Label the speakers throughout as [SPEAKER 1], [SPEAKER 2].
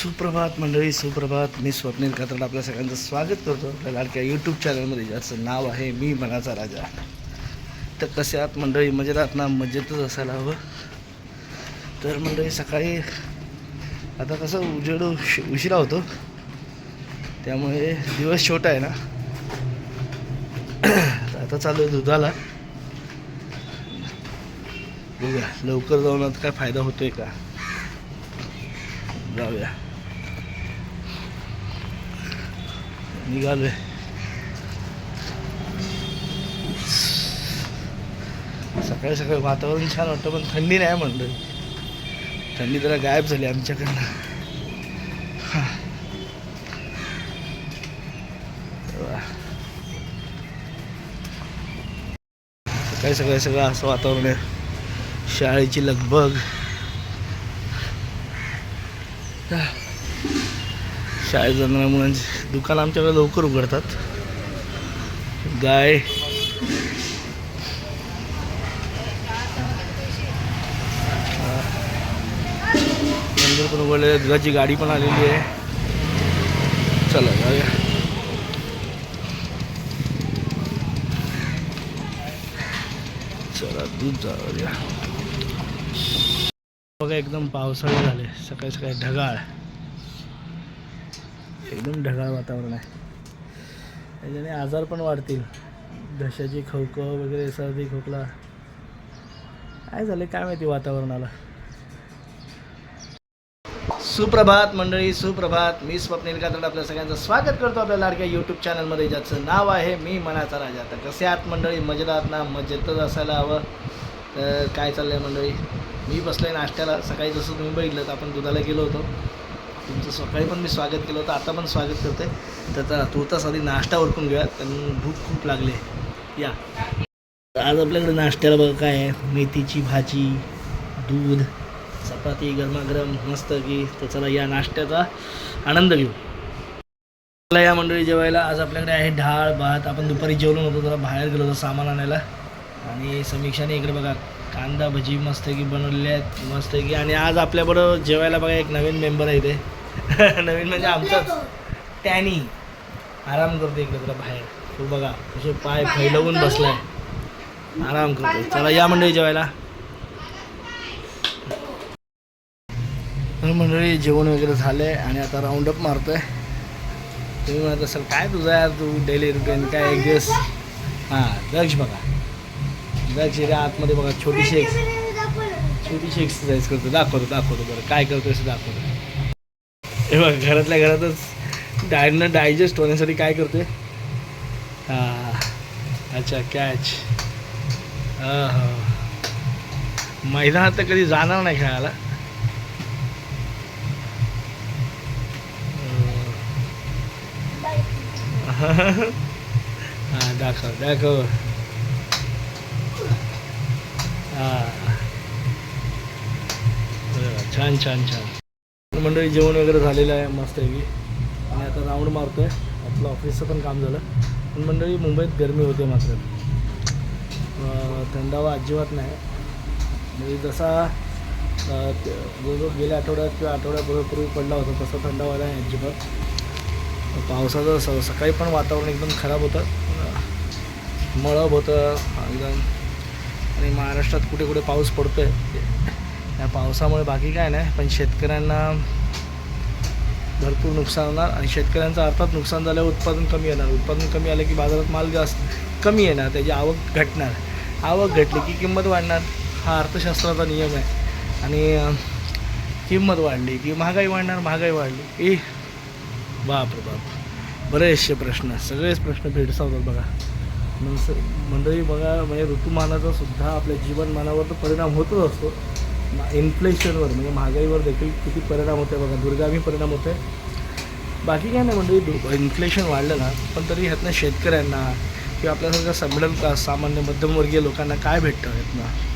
[SPEAKER 1] सुप्रभात मंडळी सुप्रभात. मी स्वप्नील कात्रड आपल्या सगळ्यांचं स्वागत करतो आपल्या लाडक्या यूट्यूब चॅनलमध्ये ज्याचं नाव आहे मी मनाचा राजा. तर कसे आहात मंडळी? मजेत आहात ना? मजेतच असायला हवं. तर मंडळी सकाळी आता कसं उजेड उश उशिरा होतो. त्यामुळे दिवस छोटा आहे ना. आता चालू आहे दुधाला. बघूया लवकर जाऊन आता काय फायदा होतोय का? जाऊया. निघालोय. सकाळी सकाळी वातावरण छान वाटतं पण थंडी नाही म्हणलं. थंडी जरा गायब झाली आमच्याकडनं. सकाळी सकाळी सगळं असं वातावरण आहे. शाळेची लगबग. शाळेत जाणाऱ्या मुलांची दुकान आमच्याकडे लवकर उघडतात. गाय. पण उघडले दुधाची गाडी पण आलेली आहे. चला जाऊया. चला दूध जाऊया. बघा एकदम पावसाळे झाले. सकाळी सकाळी ढगाळ. एकदम ढगाळ वातावरण आहे. त्याच्याने आजार पण वाढतील. घशाची खवखव वगैरे सर्दी खोकला. काय झालं काय माहिती वातावरणाला? सुप्रभात मंडळी सुप्रभात. मी स्वप्नील कातड आपल्या सगळ्यांचं स्वागत करतो आपल्या लाडक्या यूट्यूब चॅनलमध्ये ज्याचं नाव आहे मी मनाचा राजा. तर कसे आहात मंडळी? मजेत आहात ना? मजेतच असायला हवं. तर काय चाललं आहे मंडळी? मी बसलो आहे नाश्त्याला. सकाळी जसं तुम्ही बघितलं तर आपण दुधाला गेलो होतो. तुमचं सकाळी पण मी स्वागत केलं होतं आता पण स्वागत करतो आहे तर आता तुर्तास आधी नाश्ता उरकून घेऊया कारण भूक खूप लागली आहे. या. आज आपल्याकडे नाश्त्याला बघा काय आहे. मेथीची भाजी दूध चपाती गरमागरम मस्त की. तर चला या नाश्त्याचा आनंद घेऊ. चला या मंडळी जेवायला. आज आपल्याकडे आहे डाळ भात. आपण दुपारी जेवलो नव्हतो जरा बाहेर गेलो होतो सामान आणायला. आणि समीक्षाने इकडे बघा कांदा भजी मस्त की बनवलेली आहेत मस्त की. आणि आज आपल्याबरोबर जेवायला बघा एक नवीन मेंबर आहे इथे. नवीन म्हणजे आमचाच टॅनी. आराम करतो इकडे जरा बाहेर. तो बघा कसे पाय फैलवून बसलाय. आराम करतो. चला या मंडळी जेवायला. मंडळी जेवण वगैरे झालं आहे आणि आता राऊंडअप मारतोय. तुम्ही म्हणत असाल काय तुझं यार? तू डेली रुटीन काय एक दिवस हां दक्ष बघा. दक्ष इथे आतमध्ये बघा छोटीशी एक छोटीशी एक्सरसाइज करतो दाखवतो दाखवतो बरं. काय करतो असं दाखवतो. हे घरातल्या घरातच डायना डायजेस्ट होण्यासाठी काय करते हां अच्छा कॅच हां मैदानात तर कधी जाणार नाही खेळायला. हां दाखव दाखव. हां. बरं, छान छान. मंडळी जेवण वगैरे झालेलं आहे मस्तपैकी आणि आता राऊंड मारतो आहे आपलं ऑफिसचं पण काम झालं. पण मंडळी मुंबईत गरमी होते मात्र. थंडावा अजिबात नाही. म्हणजे जसा जो जो गेल्या आठवड्यात किंवा आठवड्यापूर्वी पडला होता तसा थंडावा नाही अजिबात. पावसाचं स सकाळी पण वातावरण एकदम खराब होतं. मळब होतं एकदम. आणि महाराष्ट्रात कुठे कुठे पाऊस पडतो आहे या पावसामुळे बाकी काय नाही पण शेतकऱ्यांना भरपूर नुकसान होणार आणि शेतकऱ्यांचं अर्थात नुकसान झाल्यावर उत्पादन कमी येणार. उत्पादन कमी आलं की बाजारात माल जास्त कमी येणार त्याची आवक घटणार. आवक घटली की किंमत वाढणार हा अर्थशास्त्राचा नियम आहे. आणि किंमत वाढली की महागाई वाढणार महागाई वाढली ए बाप रे बाप. बरेचसे प्रश्न सगळेच प्रश्न भेडसावतात बघा. मग मंडळी बघा म्हणजे ऋतुमानाचा सुद्धा आपल्या जीवनमानावर तर परिणाम होतच असतो. इन्फ्लेशनवर म्हणजे महागाईवर देखील किती परिणाम होते बघा. दुर्गामी परिणाम होते बाकी काय नाही म्हणजे इन्फ्लेशन वाढलं ना पण तरी ह्यातनं शेतकऱ्यांना किंवा आपल्यासारख्या संमिडल का सामान्य मध्यमवर्गीय लोकांना काय भेटतं ह्यातनं?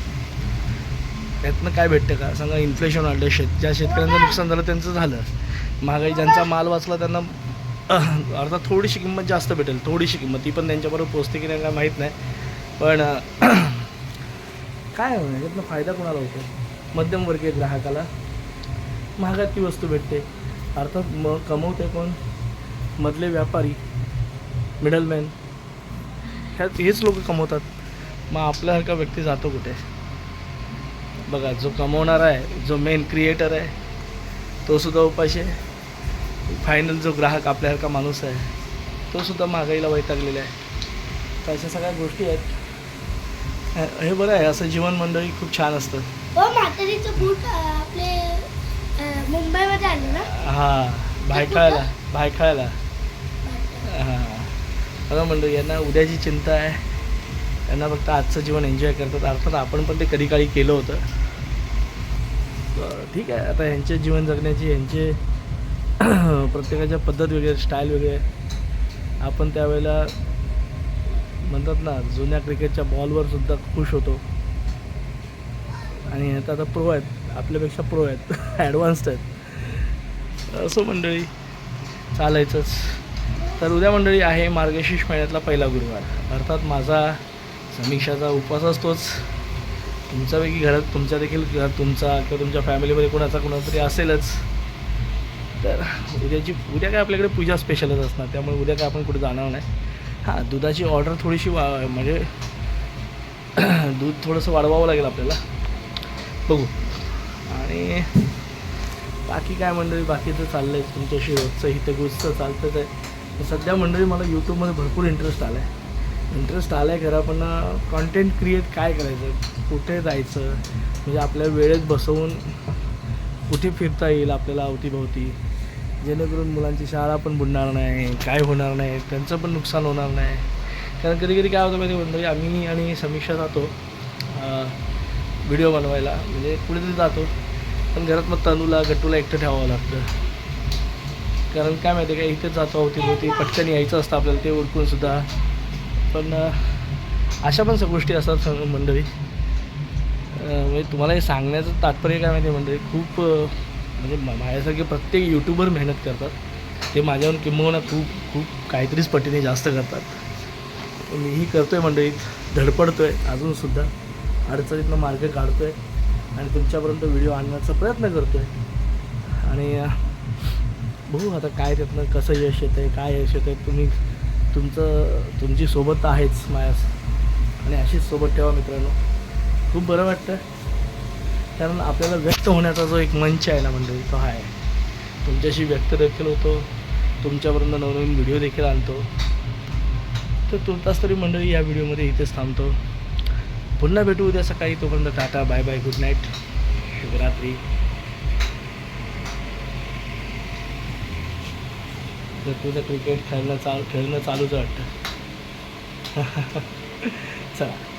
[SPEAKER 1] त्यातनं काय भेटतं का? सांगा इन्फ्लेशन वाढलं शेत ज्या शेतकऱ्यांचं नुकसान झालं त्यांचं झालं. महागाई ज्यांचा माल वाचला त्यांना अर्थात थोडीशी किंमत जास्त भेटेल थोडीशी किंमत. ती पण त्यांच्याबरोबर पोचते की नाही काय माहीत नाही. पण काय होणार यातनं फायदा कोणाला होतो? मध्यमवर्गीय ग्राहकाला महागात ती वस्तू भेटते. अर्थात मग कमवते कोण? मधले व्यापारी मिडलमॅन ह्यात हेच लोक कमवतात. मग आपल्यासारखा व्यक्ती जातो कुठे? बघा जो कमवणारा आहे जो मेन क्रिएटर आहे तो सुद्धा उपाशी आहे. फायनल जो ग्राहक आपल्यासारखा माणूस आहे तो सुद्धा महागाईला वैतागलेला आहे. तर अशा सगळ्या गोष्टी आहेत. हे- हे बरं आहे असं जीवन मंडळी खूप छान असतं.
[SPEAKER 2] हो म्हातारीचं बूट आपले मुंबईमध्ये आले ना?
[SPEAKER 1] हां हां. बघा मंडळी यांना उद्याची चिंता आहे. त्यांना फक्त आजचं जीवन एन्जॉय करतात. अर्थात आपण पण ते कधी काळी केलं होतं. ठीक आहे आता ह्यांचे जीवन जगण्याची ह्यांचे प्रत्येकाच्या पद्धत वेगळी स्टाईल वेगळी आहे आपण त्यावेळेला म्हणतात ना जुन्या क्रिकेटच्या बॉलवर सुद्धा खुश होतो. आणि आता आता प्रो आहेत. आपल्यापेक्षा प्रो आहेत. ॲडव्हान्स्ड आहेत. असो मंडळी चालायचंच. तर उद्या मंडळी आहे मार्गशीर्ष महिन्यातला पहिला गुरुवार. अर्थात माझा समीक्षाचा उपवास असतोच. तुमच्यापैकी घरात तुमच्या देखील घरात तुमचा किंवा तुमच्या फॅमिलीमध्ये कोणाचा कोणातरी तरी असेलच. तर उद्याची उद्या काय आपल्याकडे पूजा स्पेशलच असणार. त्यामुळे उद्या काय आपण कुठे जाणार नाही. हां दुधाची ऑर्डर थोडीशी वा म्हणजे दूध थोडंसं वाढवावं लागेल आपल्याला. बघू. आणि बाकी काय मंडळी बाकीचं चाललं आहे तुमच्याशी रोजचं हितगुजचं चालतंच आहे सध्या मंडळी मला यूट्यूबमध्ये भरपूर इंटरेस्ट आला आहे इंटरेस्ट आला आहे खरं पण कॉन्टेंट क्रिएट काय करायचं? कुठे जायचं? म्हणजे आपल्या वेळेत बसवून कुठे फिरता येईल आपल्याला अवतीभोवती? जेणेकरून मुलांची शाळा पण बुडणार नाही काय होणार नाही त्यांचं पण नुकसान होणार नाही. कारण कधी कधी काय होतं माहिती मंडळी? आम्ही आणि समीक्षा जातो. व्हिडिओ बनवायला. म्हणजे कुठेतरी जातो. पण घरात मग तनूला गट्टूला एकटं ठेवावं लागतं. कारण काय माहिती आहे का इथेच जातो होती होती पटकन यायचं असतं आपल्याला ते उरकून सुद्धा. पण अशा पण स- गोष्टी असतात मंडळी. म्हणजे तुम्हाला हे सांगण्याचं तात्पर्य काय माहिती आहे मंडळी? खूप म्हणजे माझ्यासारखे प्रत्येक यूट्यूबर मेहनत करतात. ते माझ्याहून किंबहुना खूप खूप काहीतरीच पटीने जास्त करतात. मीही करतो आहे मंडळीत धडपडतो आहे अजूनसुद्धा अडचणीतनं मार्ग काढतो आहे आणि तुमच्यापर्यंत व्हिडिओ आणण्याचा प्रयत्न करतो आहे आणि बघू आता काय त्यातनं कसं यश येतं आहे काय यश येतं आहे तुम्ही तुमचं तुमची सोबत आहेच माझ्या आणि अशीच सोबत ठेवा मित्रांनो. खूप बरं वाटतं कारण आपल्याला व्यक्त होण्याचा जो एक मंच आहे ना मंडळी तो आहे तुमच्याशी व्यक्त देखील होतो. तुमच्यापर्यंत नवनवीन व्हिडिओ देखील आणतो. तर तुर्तास तरी मंडळी या व्हिडिओमध्ये इथेच थांबतो. पुन्हा भेटू उद्या सकाळी. तोपर्यंत tata bye bye good night शुभरात्री. तर तुझं क्रिकेट खेळणं चालू खेळणं चालूच वाटतं. चला.